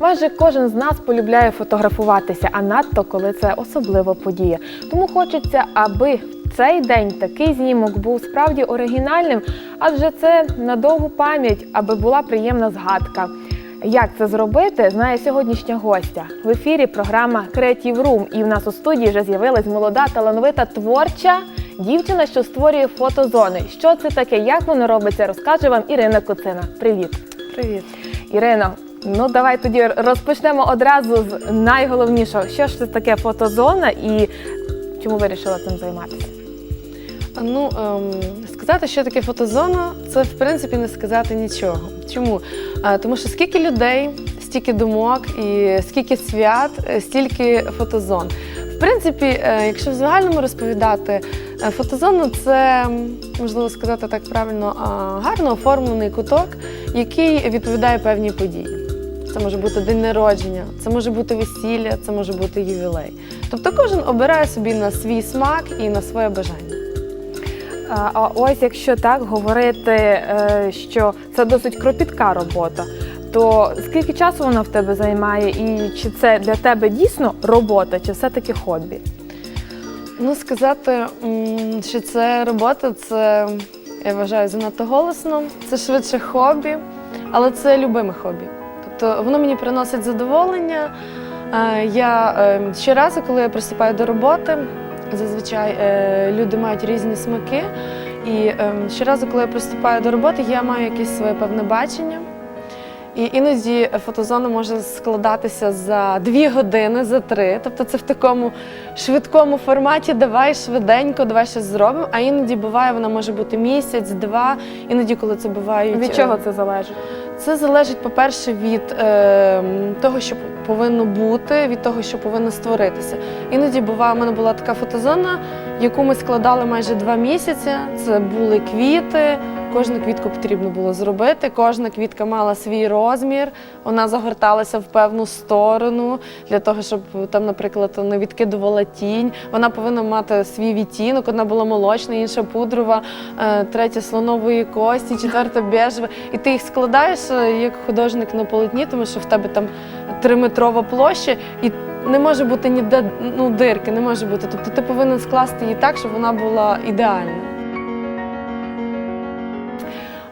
Майже кожен з нас полюбляє фотографуватися, а надто коли це особлива подія. Тому хочеться, аби в цей день такий знімок був справді оригінальним, адже це на довгу пам'ять, аби була приємна згадка. Як це зробити, знає сьогоднішня гостя. В ефірі програма Creative Room. І в нас у студії вже з'явилась молода, талановита творча дівчина, що створює фотозони. Що це таке, як воно робиться, розкаже вам Ірина Куцина. Привіт! Привіт. Ірино, ну давай тоді розпочнемо одразу з найголовнішого. Що ж це таке фотозона і чому вирішила цим займатися? Ну, ем, сказати, що таке фотозона, це в принципі не сказати нічого. Чому? Е, тому що скільки людей, стільки думок і скільки свят, е, стільки фотозон. В принципі, е, якщо в загальному розповідати, е, фотозона це, можливо сказати так правильно, а, гарно оформлений куток, який відповідає певній події. Це може бути день народження, це може бути весілля, це може бути ювілей. Тобто кожен обирає собі на свій смак і на своє бажання. А ось якщо так говорити, е, що це досить кропітка робота, то скільки часу вона в тебе займає, і чи це для тебе дійсно робота, чи все-таки хобі? Ну, сказати, що це робота, це я вважаю занадто голосно. Це швидше хобі, але це любиме хобі. Тобто воно мені приносить задоволення. Е, Я е, щоразу, коли я приступаю до роботи, зазвичай е, люди мають різні смаки. І е, щоразу, коли я приступаю до роботи, я маю якесь своє певне бачення. І іноді фотозона може складатися за дві години, за три. Тобто це в такому швидкому форматі давай швиденько, давай щось зробимо. А іноді буває, вона може бути місяць, два. Іноді, коли це бувають. Від е, чого це залежить? Це залежить, по-перше, від е, того, що повинно бути, від того, що повинно створитися. Іноді буває, у мене була така фотозона, яку ми складали майже два місяці. Це були квіти. Кожну квітку потрібно було зробити. Кожна квітка мала свій розмір. Вона загорталася в певну сторону для того, щоб там, наприклад, не відкидувала тінь. Вона повинна мати свій відтінок. Одна була молочна, інша пудрова, е, третя слонової кості, четверта бежева. І ти їх складаєш е, як художник на полотні, тому що в тебе там триметрова площа, і не може бути ніде ну, дирки, не може бути. Тобто ти повинен скласти її так, щоб вона була ідеальна.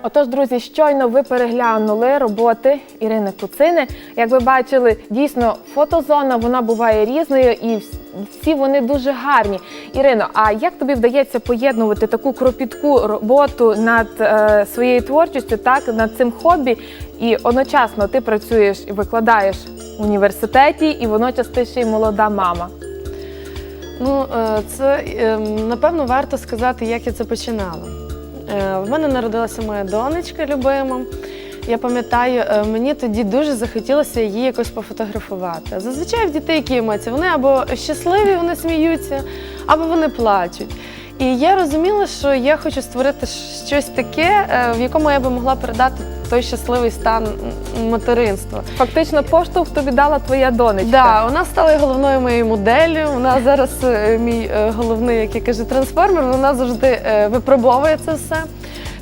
Отож, друзі, щойно ви переглянули роботи Ірини Куцини. Як ви бачили, дійсно фотозона вона буває різною і всі вони дуже гарні. Ірино, а як тобі вдається поєднувати таку кропітку роботу над е, своєю творчістю, так над цим хобі, і одночасно ти працюєш і викладаєш в університеті, і водночас ти ще й молода мама. Ну, е, це е, напевно варто сказати, як я це починала. Е, В мене народилася моя донечка любима. Я пам'ятаю, е, мені тоді дуже захотілося її якось пофотографувати. Зазвичай в дітей які емоції? Вони або щасливі, вони сміються, або вони плачуть. І я розуміла, що я хочу створити щось таке, е, в якому я би могла передати той щасливий стан материнства. Фактично, поштовх тобі дала твоя донечка. Да, вона стала головною моєю моделлю. Вона зараз е, мій е, головний, як я кажу, трансформер. Вона завжди е, випробовує це все.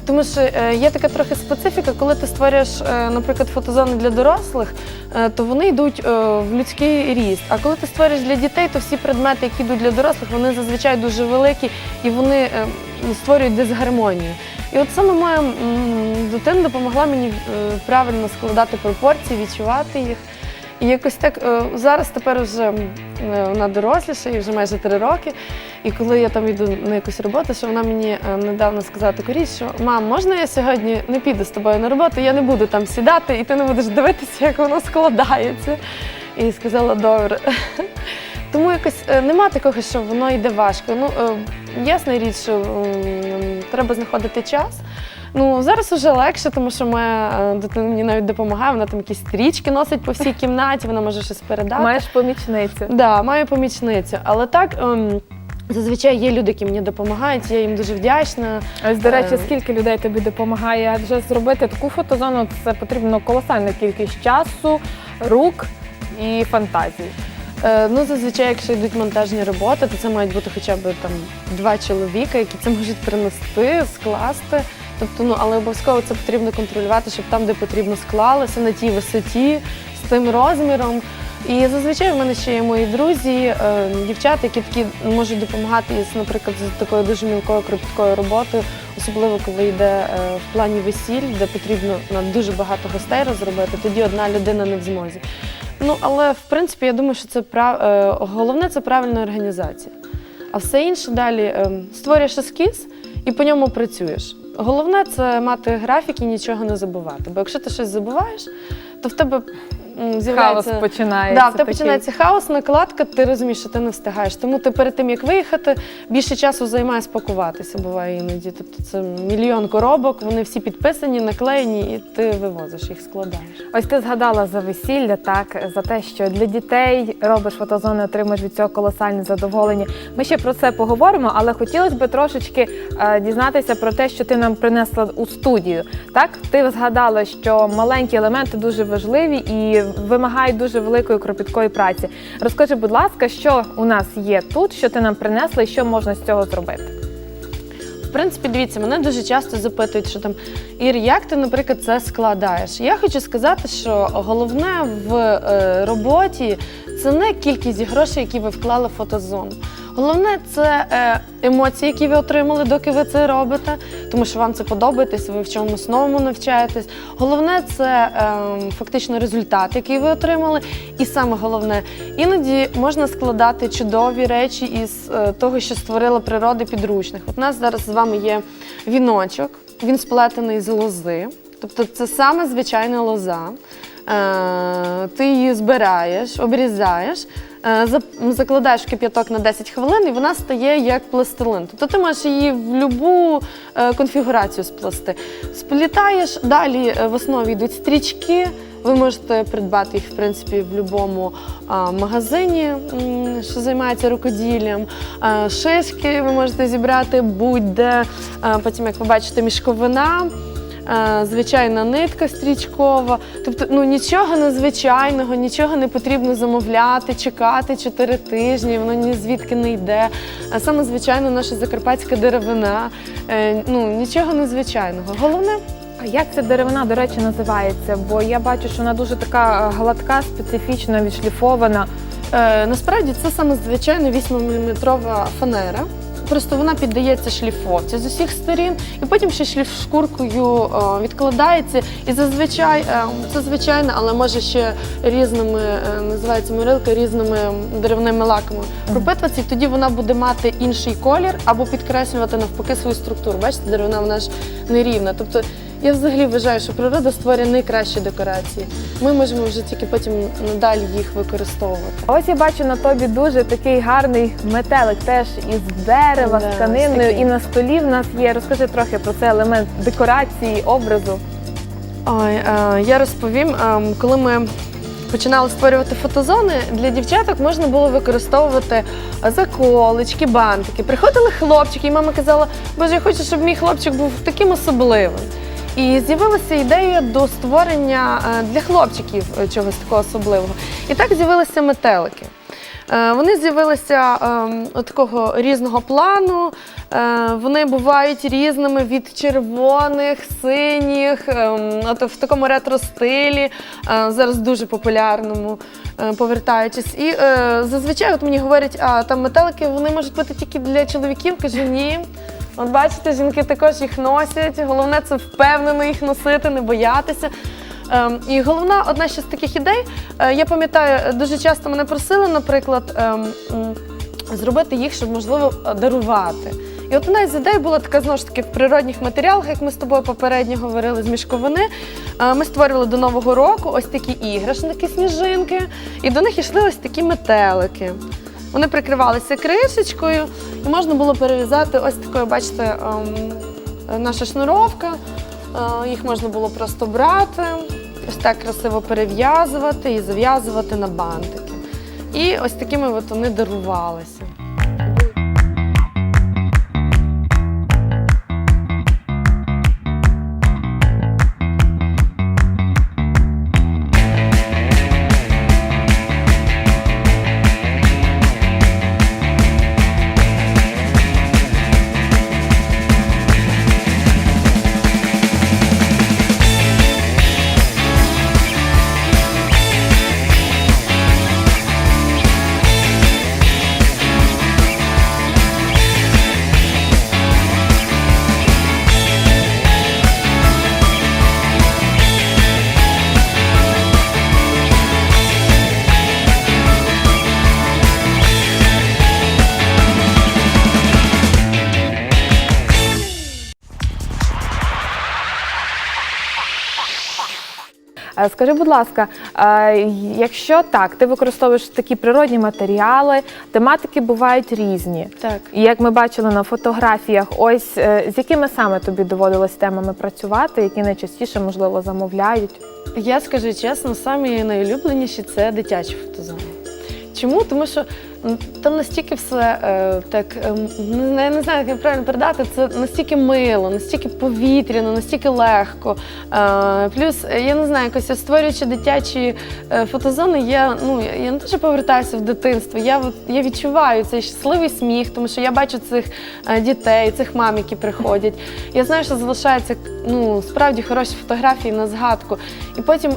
Тому що є така трохи специфіка, коли ти створюєш, наприклад, фотозони для дорослих, то вони йдуть в людський ріст. А коли ти створюєш для дітей, то всі предмети, які йдуть для дорослих, вони зазвичай дуже великі і вони створюють дисгармонію. І от саме моя дитина допомогла мені е, правильно складати пропорції, відчувати їх. І якось так е, зараз тепер вже е, вона доросліша, і вже майже три роки. І коли я там йду на якусь роботу, що вона мені недавно сказала таку річ, що мам, можна я сьогодні не піду з тобою на роботу, я не буду там сідати, і ти не будеш дивитися, як воно складається. І сказала, добре. Тому якось е, нема такого, що воно йде важко. Ну, е, ясна річ, що треба знаходити час. Ну, зараз вже легше, тому що моя е, дитина мені навіть допомагає, вона там якісь стрічки носить по всій кімнаті, вона може щось передати. Маєш помічницю. Да, маю помічницю. Але так, ем, зазвичай є люди, які мені допомагають, я їм дуже вдячна. Ось, до речі, скільки людей тобі допомагає? Адже зробити таку фотозону це потрібно колосальна кількість часу, рук і фантазії. Е, ну, зазвичай, якщо йдуть монтажні роботи, то це мають бути хоча б там два чоловіка, які це можуть принести, скласти. Тобто, ну, але обов'язково це потрібно контролювати, щоб там, де потрібно, склалося, на тій висоті, з тим розміром. І зазвичай в мене ще є мої друзі, е, дівчата, які такі можуть допомагати із, наприклад, з такою дуже мілкою кропіткою роботою, особливо коли йде е, в плані весіль, де потрібно на дуже багато гостей розробити, тоді одна людина не в змозі. Ну але в принципі я думаю, що це прав... е, головне це правильна організація. А все інше далі е, створюєш ескіз і по ньому працюєш. Головне це мати графік і нічого не забувати. Бо якщо ти щось забуваєш, то в тебе Хаос з'являється починається. Да, в тебе такий. починається хаос, накладка, ти розумієш, що ти не встигаєш. Тому ти перед тим, як виїхати, більше часу займає спакуватися, буває іноді. Тобто це мільйон коробок, вони всі підписані, наклеєні, і ти вивозиш їх, складаєш. Ось ти згадала за весілля, так за те, що для дітей робиш фотозони, отримуєш від цього колосальне задоволення. Ми ще про це поговоримо, але хотілося б трошечки е, дізнатися про те, що ти нам принесла у студію. Так, ти згадала, що маленькі елементи дуже важливі і вимагають дуже великої кропіткої праці. Розкажи, будь ласка, що у нас є тут, що ти нам принесла, і що можна з цього зробити? В принципі, дивіться, мене дуже часто запитують, що там Ір, як ти, наприклад, це складаєш? Я хочу сказати, що головне в е, роботі це не кількість грошей, які ви вклали в фотозону. Головне це е, емоції, які ви отримали, доки ви це робите, тому що вам це подобається, ви в чомусь новому навчаєтесь. Головне це е, фактично результат, який ви отримали. І саме головне, іноді можна складати чудові речі із е, того, що створила природа підручних. От у нас зараз з вами є віночок, він сплетений з лози, тобто це саме звичайна лоза. Е, Ти її збираєш, обрізаєш, закладаєш в кип'яток на 10 хвилин, і вона стає як пластилин. Тобто ти можеш її в будь-яку конфігурацію сплести. Сплітаєш, далі е, в основі йдуть стрічки. Ви можете придбати їх, в принципі, в будь-якому магазині, що займається рукоділлям. Е, Шишки ви можете зібрати будь-де. Е, Потім, як ви бачите, мішковина. Е, Звичайна нитка стрічкова, тобто ну нічого незвичайного, нічого не потрібно замовляти, чекати 4 тижні, воно ні звідки не йде. А саме звичайно, наша закарпатська деревина, е, ну нічого незвичайного. Головне А як ця деревина, до речі, називається? Бо я бачу, що вона дуже така е, гладка, специфічна, відшліфована. Е, насправді це саме звичайна 8-мм фанера. Просто вона піддається шліфовці з усіх сторін, і потім ще шліф шкуркою е, відкладається. І зазвичай е, це звичайно, але може ще різними е, називається морилка, різними деревними лаками пропитуватися, і тоді вона буде мати інший колір або підкреслювати навпаки свою структуру. Бачите, деревина вона ж нерівна. Тобто я взагалі вважаю, що природа створює найкращі декорації. Ми можемо вже тільки потім надалі їх використовувати. А Ось я бачу на тобі дуже такий гарний метелик, теж із дерева, Да, з тканиною, і на столі в нас є. Розкажи трохи про цей елемент декорації, образу. Ой, е, я розповім, е, коли ми починали створювати фотозони, для дівчаток можна було використовувати заколочки, бантики. Приходили хлопчики, і мама казала, боже, я хочу, щоб мій хлопчик був таким особливим. І з'явилася ідея до створення е, для хлопчиків е, чогось такого особливого. І так з'явилися метелики. Е, Вони з'явилися от такого різного плану. Е, Вони бувають різними від червоних, синіх, ем, от в такому ретро-стилі, е, зараз дуже популярному, е, повертаючись. І е, зазвичай от мені говорять, а там метелики вони можуть бути тільки для чоловіків. Кажу, ні. От бачите, жінки також їх носять. Головне це впевнено їх носити, не боятися. Ем, і головна одна ще з таких ідей, е, я пам'ятаю, дуже часто мене просили, наприклад, ем, зробити їх, щоб можливо дарувати. І от одна з ідей була така знову ж таки в природних матеріалах, як ми з тобою попередньо говорили з мішковини. Е, Ми створювали до Нового року ось такі іграшники, сніжинки, і до них йшли ось такі метелики. Вони прикривалися кришечкою, і можна було перев'язати ось такою, бачите, ем, наша шнуровка. Е, Їх можна було просто брати, ось так красиво перев'язувати і зав'язувати на бантики. І ось такими от вони дарувалися. Скажи, будь ласка, е, якщо так, ти використовуєш такі природні матеріали, тематики бувають різні. Так. І як ми бачили на фотографіях, ось е, з якими саме тобі доводилось темами працювати, які найчастіше можливо замовляють? Я скажу чесно, самі найулюбленіші це дитячі фотозони. Чому? Тому що там настільки все е, так, е, не, знаю- не знаю, як правильно передати, це настільки мило, настільки повітряно, настільки легко. Е, плюс, е, я не знаю, якось створюючи дитячі фотозони, я, ну, я- я не що повертаюся в дитинство, я, я відчуваю цей щасливий сміх, тому що я бачу цих дітей, цих мам, які приходять. Я знаю, що залишаються ну, справді хороші фотографії на згадку. І потім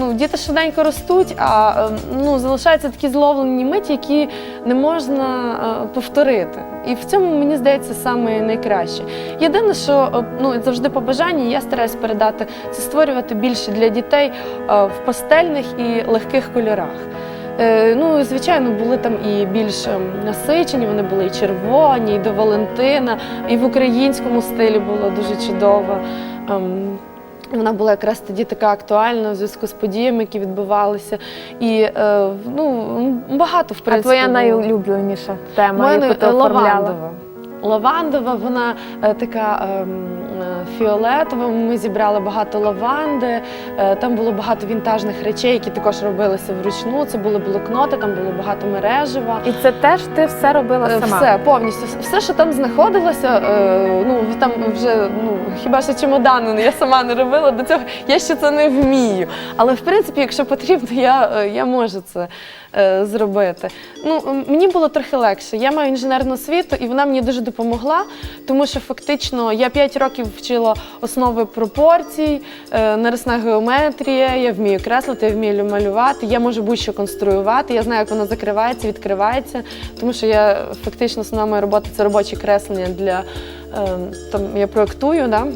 ну, діти швиденько ростуть, а е, ну, залишаються такі зловлені миті, які не можна е, повторити. І в цьому мені здається саме найкраще. Єдине, що е, ну, завжди по бажанні я стараюсь передати це створювати більше для дітей е, в пастельних і легких кольорах. Ну, звичайно, були там і більш ем, насичені, вони були і червоні, і до Валентина, і в українському стилі було дуже чудово. Вона була якраз тоді така актуальна у зв'язку з подіями, які відбувалися. І е, ну, багато, в А твоя було. найулюбленіша тема, яку ти оформляла? лавандова. Лавандова, вона е, така е, фіолетова. Ми зібрали багато лаванди. Е, там було багато вінтажних речей, які також робилися вручну. Це були блокноти, там було багато мережева. І це теж ти все робила Е, сама. Все повністю, все, що там знаходилося, е, ну там вже ну хіба що чемодани я сама не робила до цього. Я ще це не вмію. Але в принципі, якщо потрібно, я, я можу це зробити. Ну мені було трохи легше. Я маю інженерну освіту, і вона мені дуже допомогла, тому що фактично я 5 років вчила основи пропорцій, е, нарисна геометрія, я вмію креслити, я вмію малювати, я можу будь-що конструювати, я знаю, як воно закривається, відкривається, тому що я фактично основна моя робота це робочі креслення для е, там я проектую, да,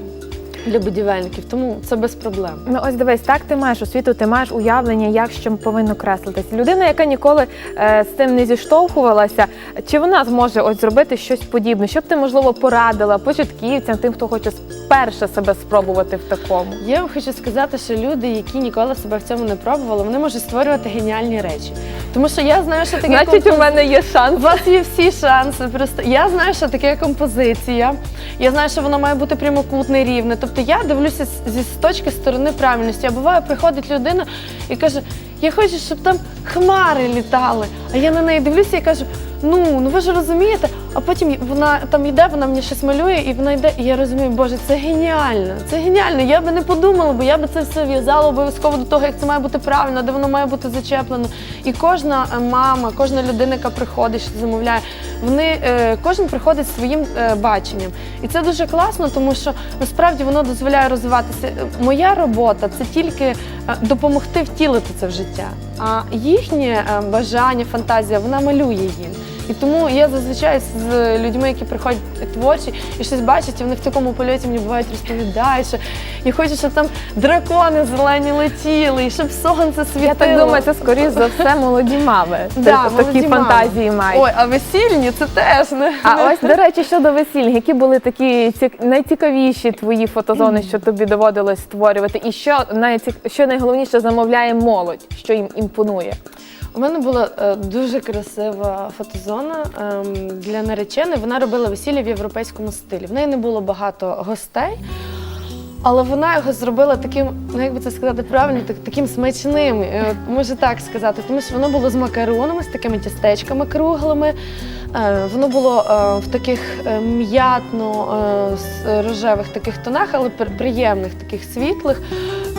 для будівельників, тому це без проблем. Ну ось дивись, так ти маєш освіту, ти маєш уявлення, як що повинно креслитись. Людина, яка ніколи е, з цим не зіштовхувалася, чи вона зможе ось зробити щось подібне? Що б ти можливо порадила початківцям, тим, хто хоче вперше себе спробувати в такому? Я вам хочу сказати, що люди, які ніколи себе в цьому не пробували, вони можуть створювати геніальні речі. Тому що я знаю, що таке Значить, у мене є шанс. У вас є всі шанси. Просто я знаю, що таке композиція. Я знаю, що воно має бути прямокутне, рівне. Тобто я дивлюся зі з точки сторони правильності. А буває, приходить людина і каже: Я хочу, щоб там хмари літали. А я на неї дивлюся і кажу: ну, ну ви ж розумієте. А потім вона там йде, вона мені щось малює, і вона йде, і я розумію, боже, це геніально. Це геніально. Я би не подумала, бо я би це все в'язала обов'язково до того, як це має бути правильно, де воно має бути зачеплено. І кожна е, мама, кожна людина, яка приходить, що замовляє, вони е, кожен приходить своїм е, баченням. І це дуже класно, тому що насправді воно дозволяє розвиватися. Моя робота це тільки допомогти втілити це в життя. А їхнє е, бажання, фантазія, вона малює їм. І тому я зазвичай з людьми, які приходять творчі і щось бачать, і вони в такому польоті мені бувають розповідають, що я хочу, щоб там дракони зелені летіли, і щоб сонце світило. Я так думаю, це скоріш за все молоді мами. Да, Ти- такі мами. фантазії мають. Ой, а весільні це теж не. А не- ось до речі, щодо весіль, які були такі цік- найцікавіші твої фотозони, що тобі доводилось створювати, і що найцік... що найголовніше замовляє молодь, що їм імпонує? У мене була е, дуже красива фотозона ем, для нареченої. Вона робила весілля в європейському стилі. В неї не було багато гостей, але вона його зробила таким, ну як би це сказати правильно, так, таким смачним, е, може так сказати, тому що воно було з макаронами, з такими тістечками круглими. Е, Воно було е, в таких е, м'ятно е, с- рожевих таких тонах, але при- приємних, таких світлих.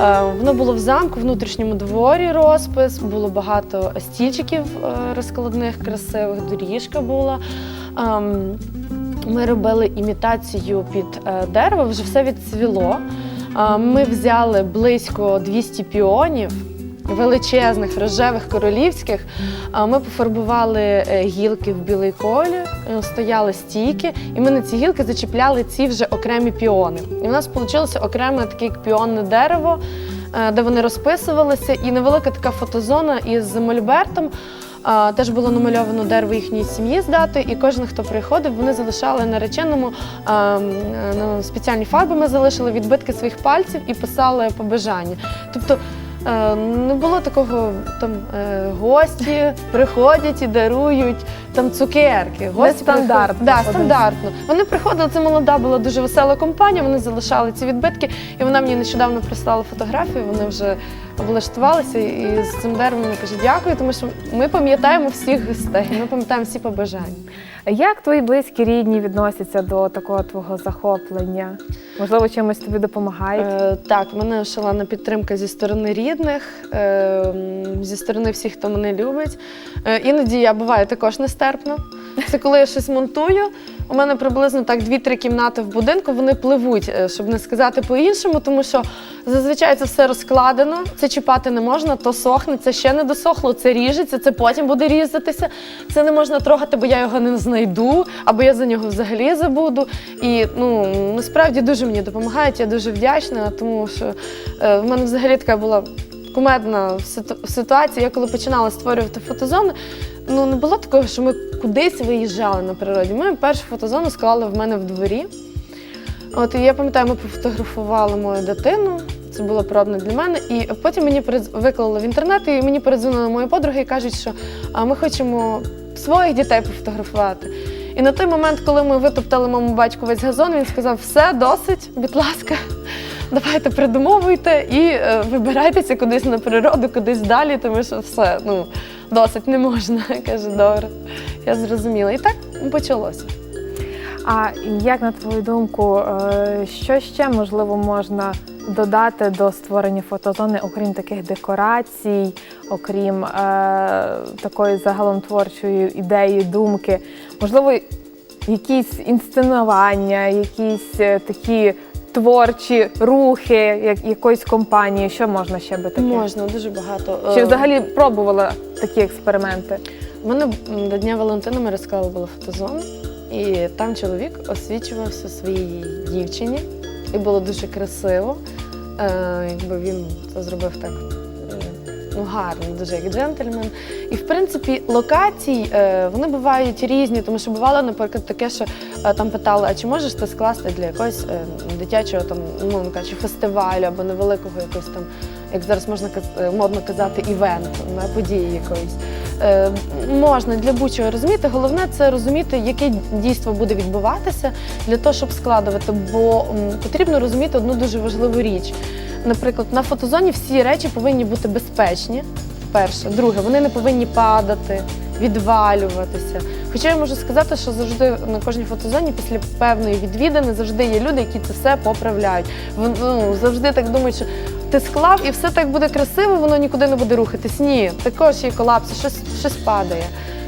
Е, Воно було в замку, в внутрішньому дворі розпис, було багато стільчиків е, розкладних, красивих, доріжка була. Ем, Ми робили імітацію під е, дерево, вже все відцвіло. Ми взяли близько 200 піонів. Величезних рожевих королівських ми пофарбували е, гілки в білий колір, е, стояли стійки, і ми на ці гілки зачіпляли ці вже окремі піони. І в нас вийшло окреме таке піонне дерево, е, де вони розписувалися, і невелика така фотозона із мольбертом. Теж було намальовано дерево їхньої сім'ї з дати, і кожен, хто приходив, вони залишали нареченому ну, спеціальні фарби. Ми залишили відбитки своїх пальців і писали побажання. Тобто Не було такого там е, гості приходять і дарують там цукерки. Гості стандартно Да, стандартно. Вони приходили, це молода була дуже весела компанія. Вони залишали ці відбитки, і вона мені нещодавно прислала фотографію. Вони вже облаштувалися і з цим деревом вона каже, дякую, тому що ми пам'ятаємо всіх гостей, ми пам'ятаємо всі побажання. Як твої близькі рідні відносяться до такого твого захоплення? Можливо, чимось тобі допомагають? Е, так, мене шалена підтримка зі сторони рідних, е, зі сторони всіх, хто мене любить. Е, іноді я буваю також нестерпна. Це коли я щось монтую. У мене приблизно так 2-3 кімнати в будинку, вони пливуть, е, щоб не сказати по-іншому, тому що зазвичай це все розкладено, це чіпати не можна, то сохне, це ще не досохло, це ріжеться, це потім буде різатися. Це не можна трогати, бо я його не знайду, або я за нього взагалі забуду. І ну насправді дуже мені допомагають. Я дуже вдячна, тому що е, в мене взагалі така була кумедна ситуація. Я коли починала створювати фотозони, ну не було такого, що ми кудись виїжджали на природі. Ми першу фотозону склали в мене в дворі. От і я пам'ятаю, ми пофотографували мою дитину. Це було пробне для мене. І потім мені виклали в інтернет, і мені передзвонили мої подруги і кажуть, що ми хочемо своїх дітей пофотографувати. І на той момент, коли ми витоптали моєму батьку весь газон, він сказав: все, досить, будь ласка, давайте придумовуйте і е, вибирайтеся кудись на природу, кудись далі, тому що все, ну, досить не можна. Каже, добре. Я зрозуміла. І так почалося. А як на твою думку, е, що ще можливо можна додати до створення фотозони, окрім таких декорацій, окрім е, такої загалом творчої ідеї, думки? Можливо, якісь інсценування, якісь е, такі творчі рухи, як якоїсь компанії, що можна ще би таке? Можна, дуже багато. Чи Е, взагалі пробувала такі експерименти? У мене до Дня Валентина ми розклали фотозону, і там чоловік освічувався своїй дівчині, і було дуже красиво. Е, якби він це зробив так ну, гарно, дуже як джентльмен. І в принципі локацій е, вони бувають різні, тому що бувало, наприклад, таке, що е, там питали, а чи можеш ти скласти для якогось е, дитячого там, умовно кажучи, фестивалю або невеликого якогось там, як зараз можна е, модно казати, івенту, на події якоїсь. Е, можна для будь-чого розуміти. Головне це розуміти, яке дійство буде відбуватися для того, щоб складувати. Бо потрібно розуміти одну дуже важливу річ. Наприклад, на фотозоні всі речі повинні бути безпечні. Перше, друге, вони не повинні падати, відвалюватися. Хоча я можу сказати, що завжди на кожній фотозоні після певної відвідини завжди є люди, які це все поправляють. Вон- Ну, завжди так думають, що ти склав і все так буде красиво, воно нікуди не буде рухатись. Ні, також є колапси, щось, щось падає.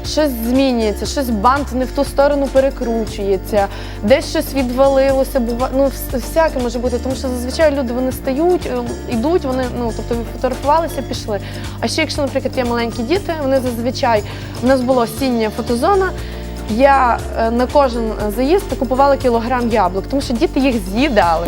Щось змінюється, щось бант не в ту сторону перекручується, десь щось відвалилося, бува... ну всяке може бути, тому що зазвичай люди вони стають, е, йдуть, вони ну тобто фотографувалися, пішли. А ще якщо, наприклад, є маленькі діти, вони зазвичай у нас була осіння фотозона. Я е, на кожен заїзд купувала кілограм яблук, тому що діти їх з'їдали.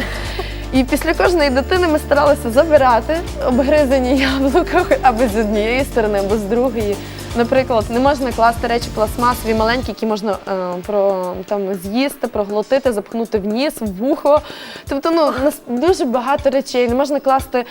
І після кожної дитини ми старалися забирати обгризані яблука або з однієї сторони, або з другої. Наприклад, не можна класти речі пластмасові маленькі, які можна е, про там з'їсти, проглотити, запхнути в ніс, в вухо. Тобто, ну нас дуже багато речей. Не можна класти.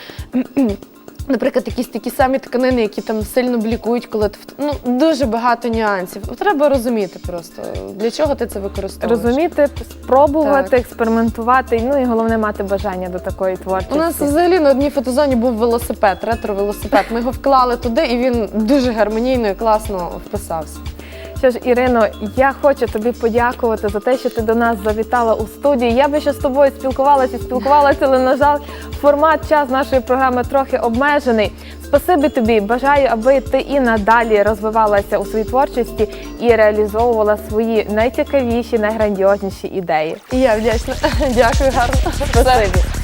Наприклад, якісь такі самі тканини, які там сильно блікують, коли ти вт- ну дуже багато нюансів. Треба розуміти просто для чого ти це використовуєш. Розуміти, спробувати, Так. експериментувати, ну і головне мати бажання до такої творчості. У нас взагалі на одній фотозоні був велосипед, ретро-велосипед. Ми його вклали туди, і він дуже гармонійно і класно вписався. Що ж, Ірино, я хочу тобі подякувати за те, що ти до нас завітала у студію. Я би ще з тобою спілкувалася, і спілкувалася, але на жаль, формат час нашої програми трохи обмежений. Спасибі тобі. Бажаю, аби ти і надалі розвивалася у своїй творчості і реалізовувала свої найцікавіші, найграндіозніші ідеї. І я вдячна. Дякую, гарно. Спасибі.